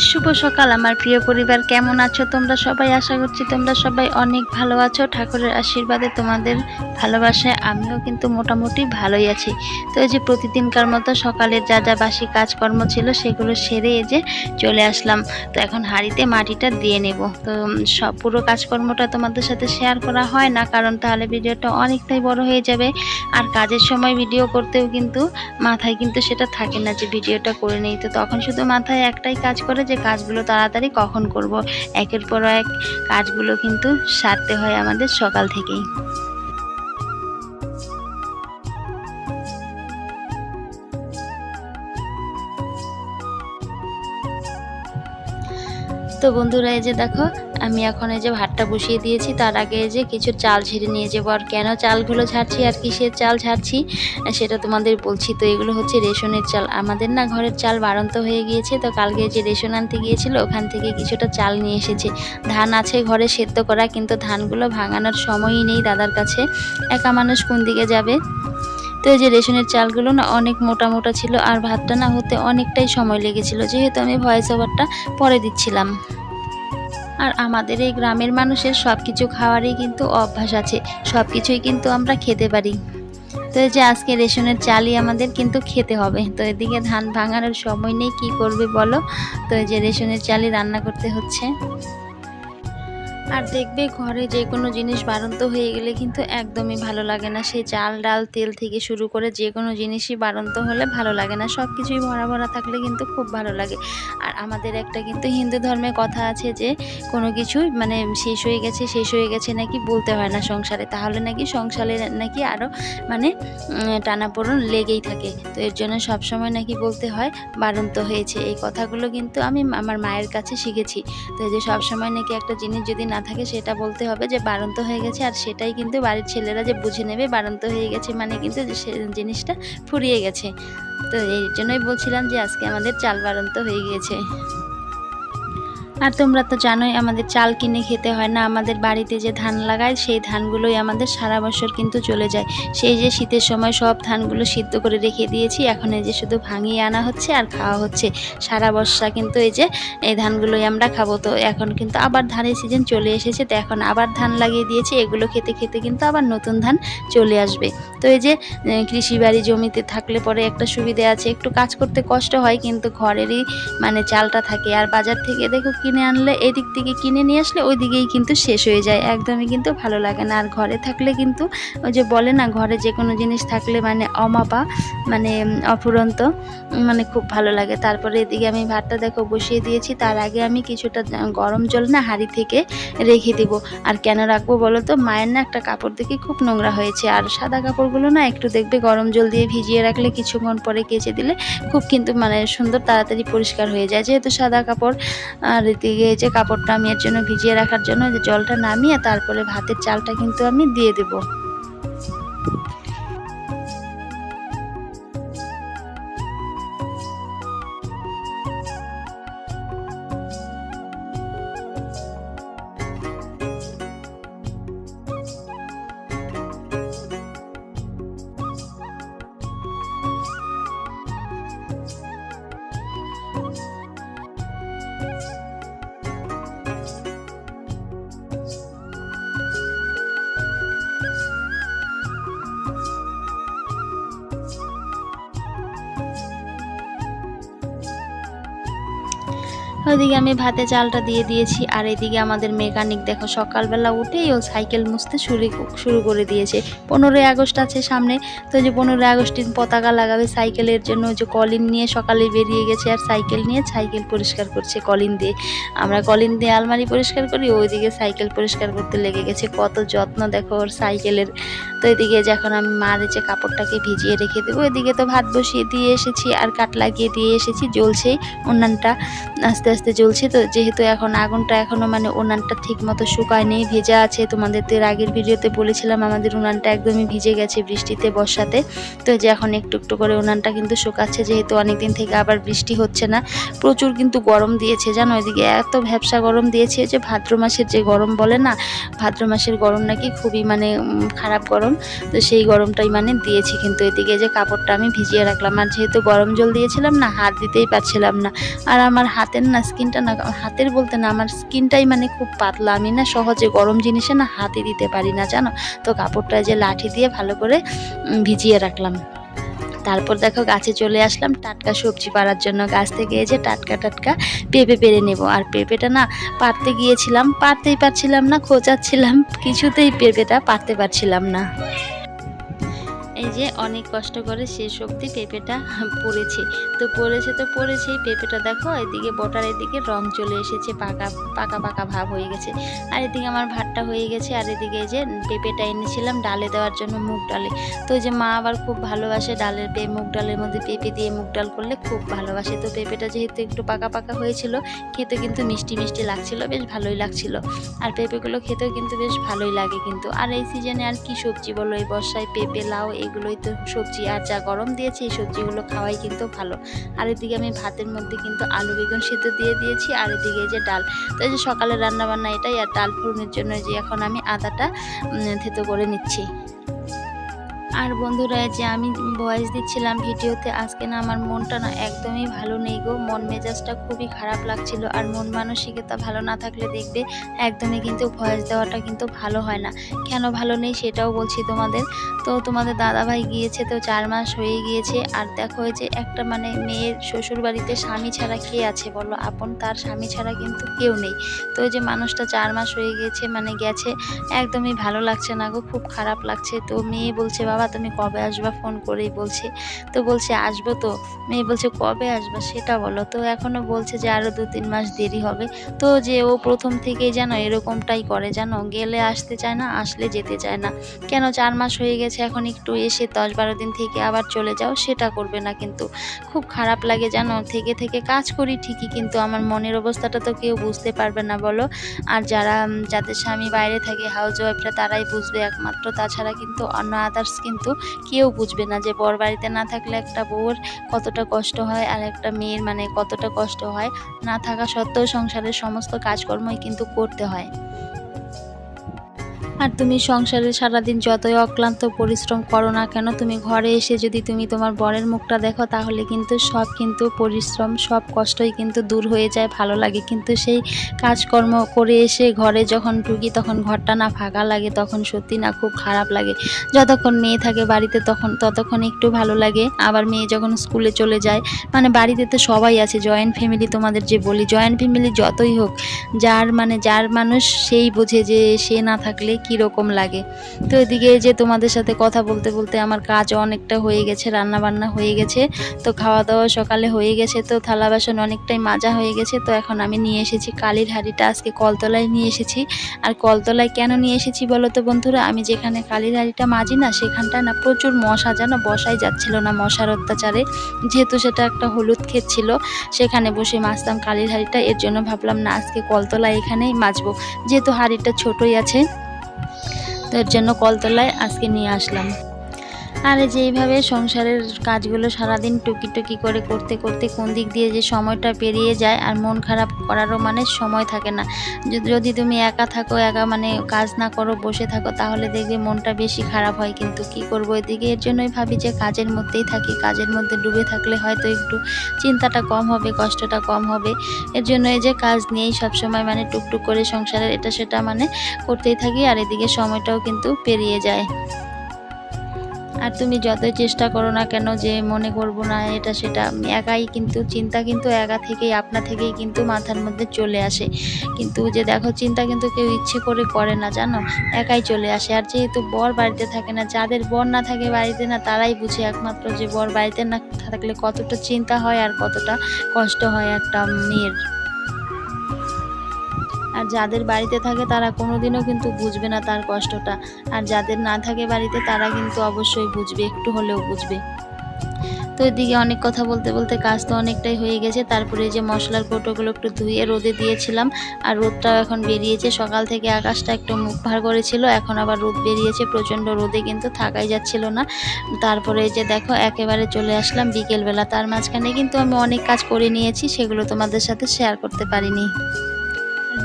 শুভ সকাল, আমার প্রিয় পরিবার। কেমন আছো তোমরা সবাই? আশা করছি তোমরা সবাই অনেক ভালো আছো। ঠাকুরের আশীর্বাদে তোমাদের ভালোবাসায় আমিও কিন্তু মোটামুটি ভালোই আছি। তো এই যে প্রতিদিনকার মতো সকালের যা যা বাসি কাজকর্ম ছিল, সেগুলো সেরে এই যে চলে আসলাম। তো এখন হাঁড়িতে মাটিটা দিয়ে নেব। তো সব পুরো কাজকর্মটা তোমাদের সাথে শেয়ার করা হয় না, কারণ তাহলে ভিডিওটা অনেকটাই বড় হয়ে যাবে। আর কাজের সময় ভিডিও করতেও কিন্তু মাথায় কিন্তু সেটা থাকে না যে, ভিডিওটা করে নেই। তো তখন শুধু মাথায় একটাই কাজ করে যে কাজগুলো তাড়াতাড়ি কখন করব। একের পর এক কাজগুলো কিন্তু সারতে হয় আমাদের সকাল থেকেই। তো বন্ধুরা, এই যে দেখো, আমি এখন এই যে ভাতটা বসিয়ে দিয়েছি। তার আগে এই যে কিছু চাল ঝেড়ে নিয়ে যাব। আর কেন চালগুলো ঝাড়ছি আর কিসের চাল ঝাড়ছি, সেটা তোমাদের বলছি। তো এগুলো হচ্ছে রেশনের চাল। আমাদের না ঘরের চাল বাড়ন্ত হয়ে গিয়েছে। তো কালকে যে রেশন আনতে গিয়েছিল, ওখান থেকে কিছুটা চাল নিয়ে এসেছে। ধান আছে ঘরে সেদ্ধ করা, কিন্তু ধানগুলো ভাঙানোর সময়ই নেই দাদার কাছে। একা মানুষ কোন দিকে যাবে? তো এই যে রেশনের চালগুলো না অনেক মোটা মোটা ছিল আর ভাতটা না হতে অনেকটাই সময় লেগেছিল, যেহেতু আমি ভয়েস ওভারটা পরে দিচ্ছিলাম। আর আমাদের এই গ্রামের মানুষের সব কিছু খাওয়ারই কিন্তু অভ্যাস আছে সব কিছুই কিন্তু আমরা খেতে পারি। তো এই যে আজকে রেশনের চালই আমাদের কিন্তু খেতে হবে, তো এদিকে ধান ভাঙানোর সময় নেই, কি করবে বলো? তো এই যে রেশনের চালই রান্না করতে হচ্ছে। আর দেখবে ঘরে যে কোনো জিনিস বাড়ন্ত হয়ে গেলে কিন্তু একদমই ভালো লাগে না। সে চাল, ডাল, তেল থেকে শুরু করে যে কোনো জিনিসই বাড়ন্ত হলে ভালো লাগে না। সব কিছুই ভরা ভরা থাকলে কিন্তু খুব ভালো লাগে। আর আমাদের একটা কিন্তু হিন্দু ধর্মে কথা আছে যে, কোনো কিছু মানে শেষ হয়ে গেছে, শেষ হয়ে গেছে নাকি বলতে হয় না সংসারে। তাহলে নাকি সংসারে নাকি আরও মানে টানাপোড়ন লেগেই থাকে। তো এর জন্য সবসময় নাকি বলতে হয় বাড়ন্ত হয়েছে। এই কথাগুলো কিন্তু আমি আমার মায়ের কাছে শিখেছি। তো এই যে সবসময় নাকি একটা জিনিস যদি না থাকে সেটা বলতে হবে যে বাড়ন্ত হয়ে গেছে আর সেটাই কিন্তু বাড়ির ছেলেরা যে বুঝে নেবে বাড়ন্ত হয়ে গেছে মানে কিন্তু সে জিনিসটা ফুরিয়ে গেছে। তো এই জন্যই বলছিলাম যে আজকে আমাদের চাল বাড়ন্ত হয়ে গিয়েছে। আর তোমরা তো জানোই আমাদের চাল কিনে খেতে হয় না। আমাদের বাড়িতে যে ধান লাগায়, সেই ধানগুলোই আমাদের সারা বছর কিন্তু চলে যায়। সেই যে শীতের সময় সব ধানগুলো সিদ্ধ করে রেখে দিয়েছি, এখন এই যে শুধু ভাঙিয়ে আনা হচ্ছে আর খাওয়া হচ্ছে। সারা বর্ষা কিন্তু এই যে, এই ধানগুলোই আমরা খাব। তো এখন কিন্তু আবার ধানের সিজন চলে এসেছে, তো এখন আবার ধান লাগিয়ে দিয়েছি। এগুলো খেতে খেতে কিন্তু আবার নতুন ধান চলে আসবে। তো এই যে কৃষি বাড়ি জমিতে থাকলে পরে একটা সুবিধা আছে, একটু কাজ করতে কষ্ট হয় কিন্তু ঘরেরই মানে চালটা থাকে আর বাজার থেকে দেখো কিনে আনলে এদিক থেকে কিনে নিয়ে আসলে ওই দিকেই কিন্তু শেষ হয়ে যায়, একদমই কিন্তু ভালো লাগে না। আর ঘরে থাকলে কিন্তু ওই যে বলে না, ঘরে যে কোনো জিনিস থাকলে মানে অমাপা মানে অফুরন্ত মানে খুব ভালো লাগে। তারপরে এদিকে আমি ভাতটা দেখো বসিয়ে দিয়েছি, তার আগে আমি কিছুটা গরম জল না হাঁড়ি থেকে রেখে দিব। আর কেন রাখব বলো তো, মায়ের না একটা কাপড় দেখে খুব নোংরা হয়েছে, আর সাদা কাপড়গুলো না একটু দেখবে গরম জল দিয়ে ভিজিয়ে রাখলে কিছুক্ষণ পরে কেচে দিলে খুব কিন্তু মানে সুন্দর তাড়াতাড়ি পরিষ্কার হয়ে যায়। যেহেতু সাদা কাপড়, আর এদিকে যে কাপড়টা আমি এর জন্য ভিজিয়ে রাখার জন্য জলটা নামিয়ে তারপরে ভাতের চালটা কিন্তু আমি দিয়ে দেবো। ওইদিকে আমি ভাতে চালটা দিয়ে দিয়েছি, আর এদিকে আমাদের মেকানিক দেখো সকালবেলা উঠেই ও সাইকেল মুছতে শুরু শুরু করে দিয়েছে। পনেরোই আগস্ট আছে সামনে, তো যে পনেরোই আগস্ট দিন পতাকা লাগাবে সাইকেলের জন্য যে কলিন নিয়ে সকালে বেরিয়ে গেছে, আর সাইকেল নিয়ে সাইকেল পরিষ্কার করছে কলিন দিয়ে। আমরা কলিন দিয়ে আলমারি পরিষ্কার করি, ওইদিকে সাইকেল পরিষ্কার করতে লেগে গেছে, কত যত্ন দেখো ওর সাইকেলের। তো এদিকে যখন আমি মার যে কাপড়টাকে ভিজিয়ে রেখে দেবো এদিকে তো ভাত বসিয়ে দিয়ে এসেছি, আর কাট লাগিয়ে দিয়ে এসেছি জ্বলছেই উনানটা আস্তে আস্তে জ্বলছে তো, যেহেতু এখন আগুনটা এখনও মানে উনানটা ঠিক মতো শুকায়নি ভেজা আছে। তোমাদের তো আগের ভিডিওতে বলেছিলাম আমাদের উনানটা একদমই ভিজে গেছে বৃষ্টিতে, বর্ষাতে। তো যে এখন একটু একটু করে উনানটা কিন্তু শুকাচ্ছে, যেহেতু অনেক দিন থেকে আবার বৃষ্টি হচ্ছে না। প্রচুর কিন্তু গরম দিয়েছে, জানো? এদিকে এত ভ্যাবসা গরম দিয়েছে যে ভাদ্র মাসের যে গরম বলে না, ভাদ্র মাসের গরম নাকি খুবই মানে খারাপ গরম। তো সেই গরমটাই মানে দিয়েছি কিন্তু এদিকে যে কাপড়টা আমি ভিজিয়ে রাখলাম। আর যেহেতু গরম জল দিয়েছিলাম না, হাত দিতেই পারছিলাম না। আর আমার হাতের না স্কিনটা না, হাতের বলতে না, আমার স্কিনটাই মানে খুব পাতলা। আমি না সহজে গরম জিনিসে না হাতে দিতে পারি না, জানো? তো কাপড়টা যে লাঠি দিয়ে ভালো করে ভিজিয়ে রাখলাম। তারপর দেখো গাছে চলে আসলাম টাটকা সবজি পাড়ার জন্য। গাছ থেকে যে টাটকা টাটকা পেঁপে পেরে নেব। আর পেঁপেটা না পারতে গিয়েছিলাম পারতেই পারছিলাম না, খোঁচাচ্ছিলাম, কিছুতেই পেঁপেটা পারতে পারছিলাম না। এই যে অনেক কষ্ট করে শেষ অবধি পেঁপেটা পড়েছে। তো পড়েছে তো পড়েছেই, পেঁপেটা দেখো এদিকে বটার এদিকে রং চলে এসেছে, পাকা পাকা পাকা ভাব হয়ে গেছে। আর এদিকে আমার ভাতটা হয়ে গেছে, আর এদিকে এই যে পেঁপেটা এনেছিলাম ডালে দেওয়ার জন্য মুগ ডালে। তো যে মা আবার খুব ভালোবাসে ডালের পে, মুগ ডালের মধ্যে পেঁপে দিয়ে মুগ ডাল করলে খুব ভালোবাসে। তো পেঁপেটা যেহেতু একটু পাকা পাকা হয়েছিল, খেতে কিন্তু মিষ্টি মিষ্টি লাগছিল, বেশ ভালোই লাগছিল। আর পেঁপেগুলো খেতেও কিন্তু বেশ ভালোই লাগে কিন্তু। আর এই সিজনে আর কি সবজি বলো, এই বর্ষায় পেঁপে, লাউ এগুলোই তো সবজি আর যা গরম দিয়েছি এই সবজিগুলো খাওয়াই কিন্তু ভালো। আর এদিকে আমি ভাতের মধ্যে কিন্তু আলু, বেগুন সিদ্ধ দিয়ে দিয়েছি আর এদিকে যে ডাল। তো এই যে সকালে রান্নাবান্না এটাই আর ডাল ফোড়নের জন্য যে এখন আমি আদাটা থেতো করে নিচ্ছি। আর বন্ধুরা যে আমি ভয়েস দিচ্ছিলাম ভিডিওতে, আজকে না আমার মনটা না একদমই ভালো নেই গো। মন মেজাজটা খুবই খারাপ লাগছিল আর মন মানসিকতা ভালো না থাকলে দেখবে একদমই কিন্তু ভয়েস দেওয়াটা কিন্তু ভালো হয় না। কেন ভালো নেই সেটাও বলছি তোমাদের। তো তোমাদের দাদাভাই গিয়েছে তো চার মাস হয়ে গিয়েছে আর দেখো যে একটা মানে মেয়ের শ্বশুর বাড়িতে স্বামী ছাড়া কে আছে বলো? আপন তার স্বামী ছাড়া কিন্তু কেউ নেই। তো যে মানুষটা চার মাস হয়ে গিয়েছে মানে গেছে, একদমই ভালো লাগছে না গো, খুব খারাপ লাগছে। তো মেয়ে বলছে, বাবা তুমি কবে আসবা? ফোন করেই বলছে। তো বলছে, আসব তো। মেয়ে বলছে, কবে আসবা সেটা বলো। তো এখনও বলছে যে আরও দু তিন মাস দেরি হবে। তো যে ও প্রথম থেকেই জানো এরকমটাই করে, জানো? গেলে আসতে চায় না, আসলে যেতে চায় না। কেন চার মাস হয়ে গেছে, এখন একটু এসে দশ বারো দিন থেকে আবার চলে যাও, সেটা করবে না কিন্তু। খুব খারাপ লাগে জানো, থেকে থেকে কাজ করি ঠিকই কিন্তু আমার মনের অবস্থাটা তো কেউ বুঝতে পারবে না, বলো? আর যারা যাদের স্বামী বাইরে থাকে হাউস ওয়াইফরা তারাই বুঝবে একমাত্র। তাছাড়া কিন্তু অন্য আদার্স কিন্তু কেউ বুঝবে না যে বর বাড়িতে না থাকলে একটা বউর কতটা কষ্ট হয় আর একটা মেয়ের মানে কতটা কষ্ট হয়। না থাকা সত্ত্বেও সংসারের সমস্ত কাজকর্মই কিন্তু করতে হয়। আর তুমি সংসারে সারাদিন যতই অক্লান্ত পরিশ্রম করো না কেন, তুমি ঘরে এসে যদি তুমি তোমার বরের মুখটা দেখো, তাহলে কিন্তু সব কিন্তু পরিশ্রম, সব কষ্টই কিন্তু দূর হয়ে যায়, ভালো লাগে। কিন্তু সেই কাজকর্ম করে এসে ঘরে যখন ঢুকি, তখন ঘরটা না ফাঁকা লাগে, তখন সত্যি না খুব খারাপ লাগে। যতক্ষণ মেয়ে থাকে বাড়িতে, তখন ততক্ষণ একটু ভালো লাগে। আবার মেয়ে যখন স্কুলে চলে যায় মানে বাড়িতে তো সবাই আছে জয়েন্ট ফ্যামিলি তোমাদের যে বলি জয়েন্ট ফ্যামিলি যতই হোক, যার মানে যার মানুষ সেই বোঝে যে সে না থাকলে কী রকম লাগে। তো এদিকে যে তোমাদের সাথে কথা বলতে বলতে আমার কাজ অনেকটা হয়ে গেছে রান্না বান্না হয়ে গেছে, তো খাওয়া দাওয়া সকালে হয়ে গেছে, তো থালা বাসন অনেকটাই মাজা হয়ে গেছে, তো এখন আমি নিয়ে এসেছি কালির হাঁড়িটা, আজকে কলতলায় নিয়ে এসেছি। আর কলতলায় কেন নিয়ে এসেছি বলো তো বন্ধুরা, আমি যেখানে কালির হাঁড়িটা মাজি না সেখানটায় না প্রচুর মশা যেন বসাই যাচ্ছিল না মশার অত্যাচারে। যেহেতু সেটা একটা হলুদ ক্ষেত ছিল, সেখানে বসে মাজতাম কালির হাঁড়িটা, এর জন্য ভাবলাম না, আজকে কলতলায় এখানেই মাজবো। যেহেতু হাঁড়িটা ছোটই আছে তো এর জন্য কলতলায় আজকে নিয়ে আসলাম। আর যেইভাবে সংসারের কাজগুলো সারাদিন টুকি টুকি করে করতে করতে কোন দিক দিয়ে যে সময়টা পেরিয়ে যায় আর মন খারাপ করারও মানে সময় থাকে না। যদি- তুমি একা থাকো, একা মানে কাজ না করো, বসে থাকো, তাহলে দেখবে মনটা বেশি খারাপ হয়। কিন্তু কি করব এদিকে? এর জন্যই ভাবি যে কাজের মধ্যেই থাকি। কাজের মধ্যে ডুবে থাকলে হয়তো একটু চিন্তাটা কম হবে, কষ্টটা কম হবে। এর জন্য এই যে কাজ নিয়েই সবসময় মানে টুকটুক করে সংসারের এটা সেটা মানে করতেই থাকি। আর এদিকে সময়টাও কিন্তু পেরিয়ে যায়। আর তুমি যতই চেষ্টা করো না কেন যে মনে করব না, এটা সেটা একাই কিন্তু, চিন্তা কিন্তু একা থেকেই, আপনা থেকেই কিন্তু মাথার মধ্যে চলে আসে। কিন্তু যে দেখো, চিন্তা কিন্তু কেউ ইচ্ছে করে করে না, জানো? একাই চলে আসে। আর যেহেতু বর বাড়িতে থাকে না, যাদের বর না থাকে বাড়িতে না, তারাই বুঝে একমাত্র যে বর বাড়িতে না থাকলে কতটা চিন্তা হয় আর কতটা কষ্ট হয় একটা মেয়ের। যাদের বাড়িতে থাকে তারা কোনোদিনও কিন্তু বুঝবে না তার কষ্টটা। আর যাদের না থাকে বাড়িতে তারা কিন্তু অবশ্যই বুঝবে, একটু হলেও বুঝবে। তো এদিকে অনেক কথা বলতে বলতে কাজ তো অনেকটাই হয়ে গেছে। তারপরে যে মশলার কৌটোগুলো একটু ধুয়ে রোদে দিয়েছিলাম, আর রোদটাও এখন বেরিয়েছে। সকাল থেকে আকাশটা একটু মুখ ভার করেছিল, এখন আবার রোদ বেরিয়েছে। প্রচণ্ড রোদে কিন্তু থাকাই যাচ্ছিল না। তারপরে যে দেখো, একেবারে চলে আসলাম বিকেলবেলা। তার মাঝখানে কিন্তু আমি অনেক কাজ করে নিয়েছি, সেগুলো তোমাদের সাথে শেয়ার করতে পারিনি।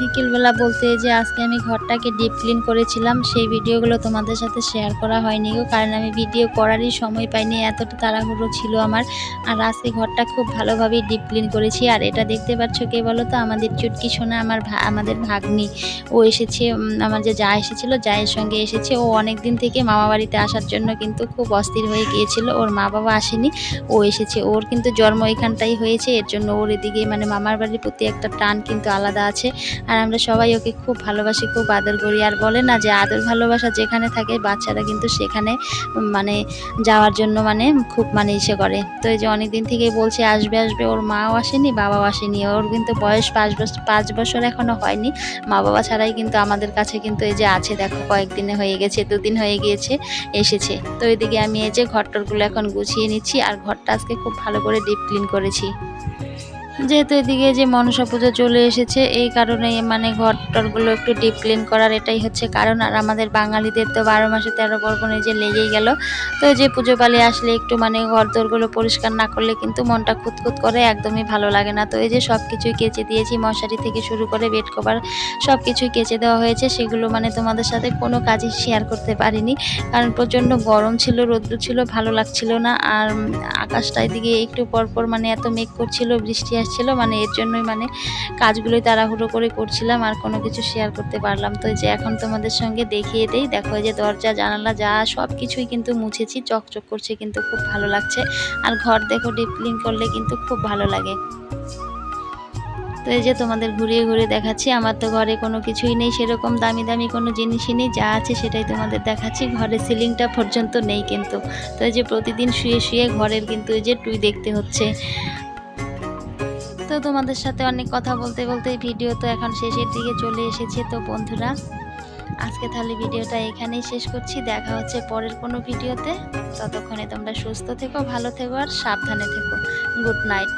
বিকেলবেলা বলতে যে আজকে আমি ঘরটাকে ডিপ ক্লিন করেছিলাম, সেই ভিডিওগুলো তোমাদের সাথে শেয়ার করা হয়নি কারণ আমি ভিডিও করারই সময় পাইনি, এতটা তাড়াহুড়ো ছিল আমার। আর আজকে ঘরটা খুব ভালোভাবেই ডিপ ক্লিন করেছি, আর এটা দেখতে পাচ্ছ কে বলো তো? আমাদের চুটকি সোনা আমার আমাদের ভাগ্নি। ও এসেছে আমার যে যা এসেছিল, জায়ের সঙ্গে এসেছে। ও অনেক দিন থেকে মামা বাড়িতে আসার জন্য কিন্তু খুব অস্থির হয়ে গিয়েছিল, ওর মা বাবা আসেনি, ও এসেছে। ওর কিন্তু জন্ম এখানটাই হয়েছে, এর জন্য ওর এদিকে মানে মামার বাড়ির প্রতি একটা টান কিন্তু আলাদা আছে। আর আমরা সবাই ওকে খুব ভালোবাসি, খুব আদর করি। আর বলে না যে আদর ভালোবাসা যেখানে থাকে বাচ্চারা কিন্তু সেখানে মানে যাওয়ার জন্য মানে খুব মানে ইসে করে। তো এই যে অনেক দিন থেকেই বলছে, আসবে আসবে। ওর মাও আসেনি, বাবাও আসেনি। ওর কিন্তু বয়স পাঁচ বছর পাঁচ বছর এখনও হয়নি। মা বাবা ছাড়াই কিন্তু আমাদের কাছে কিন্তু এই যে আছে, দেখো কয়েকদিনে হয়ে গেছে, দুদিন হয়ে গিয়েছে, এসেছে। তো এদিকে আমি এই যে ঘরটরগুলো এখন গুছিয়ে নিচ্ছি। আর ঘরটা আজকে খুব ভালো করে ডিপ ক্লিন করেছি। যেহেতু এদিকে যে মনসা পুজো চলে এসেছে, এই কারণে মানে ঘর টরগুলো একটু ডিপ ক্লিন করার এটাই হচ্ছে কারণ। আর আমাদের বাঙালিদের তো বারো মাসে তেরো পর্বণে যে লেগেই গেল। তো যে পুজো পালি আসলে একটু মানে ঘর দোরগুলো পরিষ্কার না করলে কিন্তু মনটা খুঁতখুত করে, একদমই ভালো লাগে না। তো এই যে সব কিছুই কেচে দিয়েছি, মশারি থেকে শুরু করে বেড কভার সব কিছুই কেচে দেওয়া হয়েছে। সেগুলো মানে তোমাদের সাথে কোনো কাজই শেয়ার করতে পারিনি। কারণ প্রচণ্ড গরম ছিল, রৌদ্র ছিল, ভালো লাগছিল না। আর আকাশটা এদিকে একটু পরপর মানে এত মেঘ করছিল, বৃষ্টি আসছিল মানে এর জন্যই মানে কাজগুলোই তাড়াহুড়ো করে করছিলাম, আর কোনো কিছু শেয়ার করতে পারলাম। তো যে এখন তোমাদের সঙ্গে দেখিয়ে দেই, দেখো যে দরজা, জানালা, যা সব কিছুই কিন্তু মুছেছি, চকচক করছে কিন্তু খুব ভালো লাগছে। আর ঘর দেখো ডিপ ক্লিন করলে কিন্তু খুব ভালো লাগে। তো এই যে তোমাদের ঘুরিয়ে ঘুরিয়ে দেখাচ্ছি, আমার তো ঘরে কোনো কিছুই নেই, সেরকম দামি দামি কোনো জিনিসই নেই, যা আছে সেটাই তোমাদের দেখাচ্ছি, ঘরের সিলিংটা পর্যন্ত নেই কিন্তু। তো এই যে প্রতিদিন শুয়ে শুয়ে ঘরের কিন্তু এই যে টুই দেখতে হচ্ছে। তোমাদের সাথে অনেক কথা বলতে বলতে ভিডিও তো এখন শেষের দিকে চলে এসেছে তো বন্ধুরা, আজকে তাহলে ভিডিওটা এখানেই শেষ করছি। দেখা হচ্ছে পরের কোনো ভিডিওতে। ততক্ষণে তোমরা সুস্থ থেকো, ভালো থেকো আর সাবধানে থেকো। Good night.